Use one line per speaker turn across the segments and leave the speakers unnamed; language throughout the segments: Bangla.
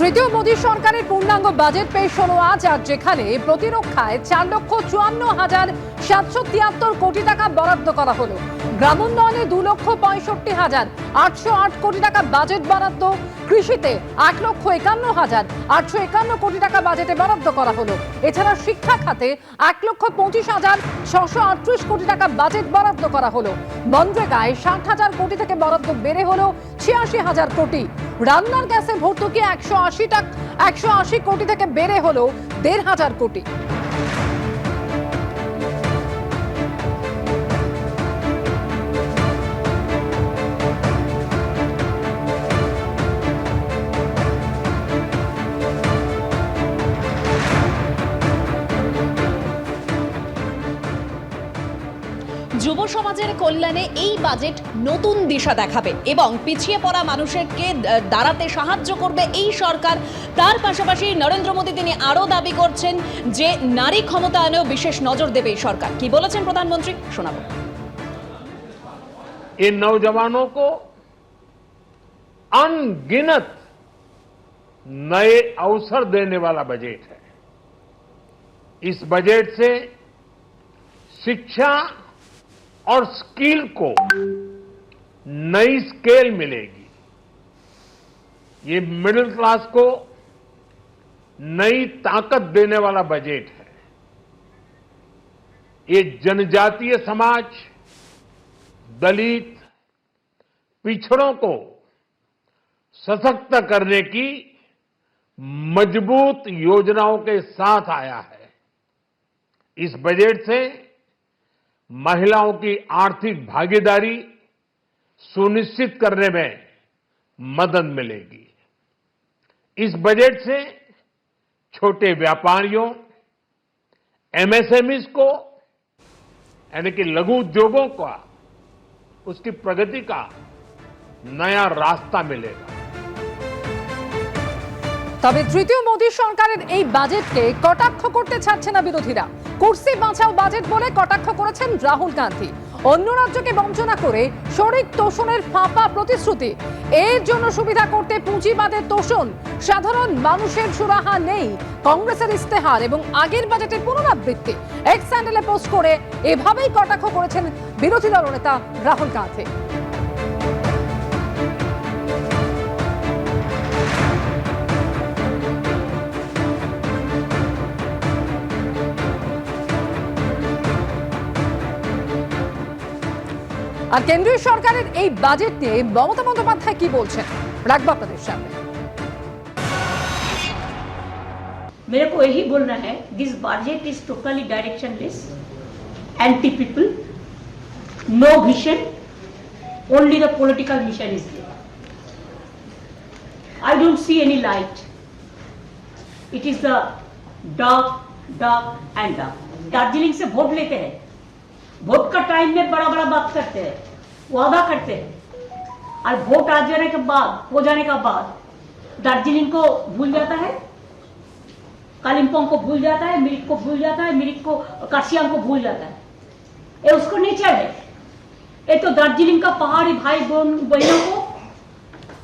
তৃতীয় মোদী সরকারের পূর্ণাঙ্গ বাজেট পেশ হলো আজ, আর যেখানে প্রতিরক্ষায় চার লক্ষ চুয়ান্ন হাজার সাতশো তিয়াত্তর কোটি টাকা বরাদ্দ করা হলো। গ্রামোন্নয়নে দু লক্ষ পঁয়ষট্টি হাজার আটশো আট কোটি টাকা বাজেট বরাদ্দ। কৃষিতে এক লক্ষ একান্ন হাজার আটশো একান্ন কোটি টাকা বাজেটে বরাদ্দ করা হলো। এছাড়া শিক্ষা খাতে এক লক্ষ পঁচিশ হাজার ছশো আটত্রিশ কোটি টাকা বাজেট বরাদ্দ করা হলো। মনরেগায় ষাট হাজার কোটি থেকে বরাদ্দ বেড়ে হলো ছিয়াশি হাজার কোটি। রান্নার গ্যাসে ভর্তুকি একশো আশি টাকা একশো আশি কোটি থেকে বেড়ে হলো দেড় হাজার কোটি।
যুব সমাজের কল্যাণে এই বাজেট নতুন দিশা দেখাবে এবং পিছিয়ে পড়া মানুষকে আহ, দাঁড়াতে সাহায্য করবে এই সরকার তার পাশাপাশি নরেন্দ্র মোদী তিনি আরও দাবি করছেন যে নারী ক্ষমতায়নেও বিশেষ নজর দেবে এই সরকার কি বলেছেন প্রধানমন্ত্রী শোনাবো
इन नौजवानों को अनगिनत नए अवसर देने वाला बजट है इस बजट से शिक्षा और स्किल को नई स्केल मिलेगी। ये मिडिल क्लास को नई ताकत देने वाला बजट है। ये जनजातीय समाज, दलित, पिछड़ों को सशक्त करने की मज़बूत योजनाओं के साथ आया है। इस बजट से महिलाओं की आर्थिक भागीदारी सुनिश्चित करने में मदद मिलेगी। इस बजट से छोटे व्यापारियों एमएसएमईज को, यानी कि लघु उद्योगों का, उसकी प्रगति का नया रास्ता मिलेगा।
তবে তৃতীয় মোদী সরকারের এই বাজেটকে কটাক্ষ করতে ছাড়ছে না বিরোধীরা। কুর্সি বাঁচাও বাজেট বলে কটাক্ষ করেছেন রাহুল গান্ধী। অন্য রাজ্যকে বঞ্চনা করে শরিক তোষণের ফাঁপা প্রতিশ্রুতি। এর জন্য সুবিধা করতে পুঁজিবাদের তোষণ। সাধারণ মানুষের সুরাহা নেই। কংগ্রেসের ইস্তেহার এবং আগের বাজেটের পুনরাবৃত্তি। এক্স স্যান্ডেলে পোস্ট করে এভাবেই কটাক্ষ করেছেন বিরোধী দলনেতা রাহুল গান্ধী। আর কেন্দ্রীয় সরকারের এই বাজেট নিয়ে মমতা বন্দ্যোপাধ্যায় কি বলছেন রাখবো আপনাদের সামনে
मेरे को यही बोलना है this budget is totally directionless anti people no vision only the political mission is there I don't see any light it is the dark dark and dark Darjeeling से वोट लेते हैं वोट का टाइम में बड़ा बड़ा बात करते हैं, वादा करते हैं। और वोट आ जाने के बाद, हो जाने का बाद, दार्जिलिंग को भूल जाता है, कालिम्पोंग को भूल जाता है, मिरिक को भूल जाता है, मिरिक को, काशियांग को भूल जाता है। ये उसको नेचर है ये तो दार्जिलिंग का पहाड़ी भाई बहन, बहनों को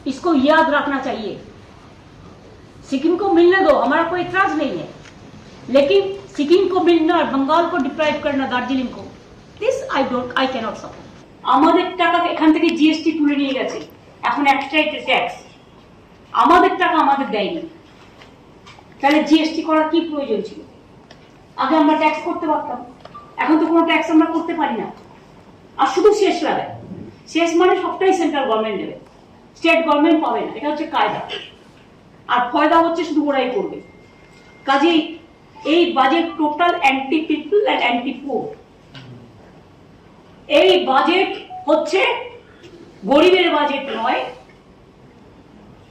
इसको याद रखना चाहिए। सिक्किम को मिलने दो, हमारा कोई इतराज नहीं है। लेकिन सिक्किम को मिलना और बंगाल को डिप्राइव करना दार्जिलिंग को this I don't I can't support আমাদের টাকা এখান থেকে জিএসটি তুলে নিয়ে গেছে। এখন এক্সট্রা ট্যাক্স আমাদের টাকা আমাদের দেয়নি। তাহলে জিএসটি করার কি প্রয়োজন ছিল? আগে আমরা ট্যাক্স করতে পারতাম। এখন তো কোনো ট্যাক্স আমরা করতে পারি না। আর শুধু শেষ লাগায় শেষ মানে সবটাই সেন্ট্রাল গভর্নমেন্ট নেবে। স্টেট গভর্নমেন্ট পাবে না। এটা হচ্ছে কায়দা। আর ফয়দা হচ্ছে শুধু ওরাই করবে। কাজেই এই budget total anti people and anti poor এই বাজেট হচ্ছে গরিবের বাজেট নয়,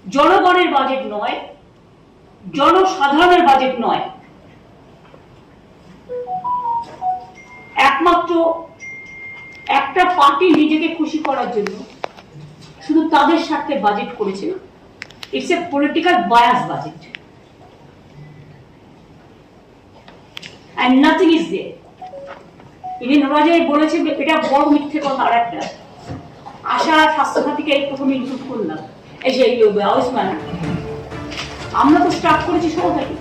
জনগণের বাজেট নয়, জনসাধারণের বাজেট নয়। একমাত্র একটা পার্টি নিজেকে খুশি করার জন্য শুধু তাদের স্বার্থে বাজেট করেছে it's a political bias budget. And nothing is there ওরা যে বলেছে এটা বড় মিথ্যে কথা আর একটা। আশা স্বাস্থ্যসাথীকে এই প্রথমে ইনক্লুড করলাম। এই যে আয়ুষ্মান। আমরা তো স্টার্ট করেছি থেকে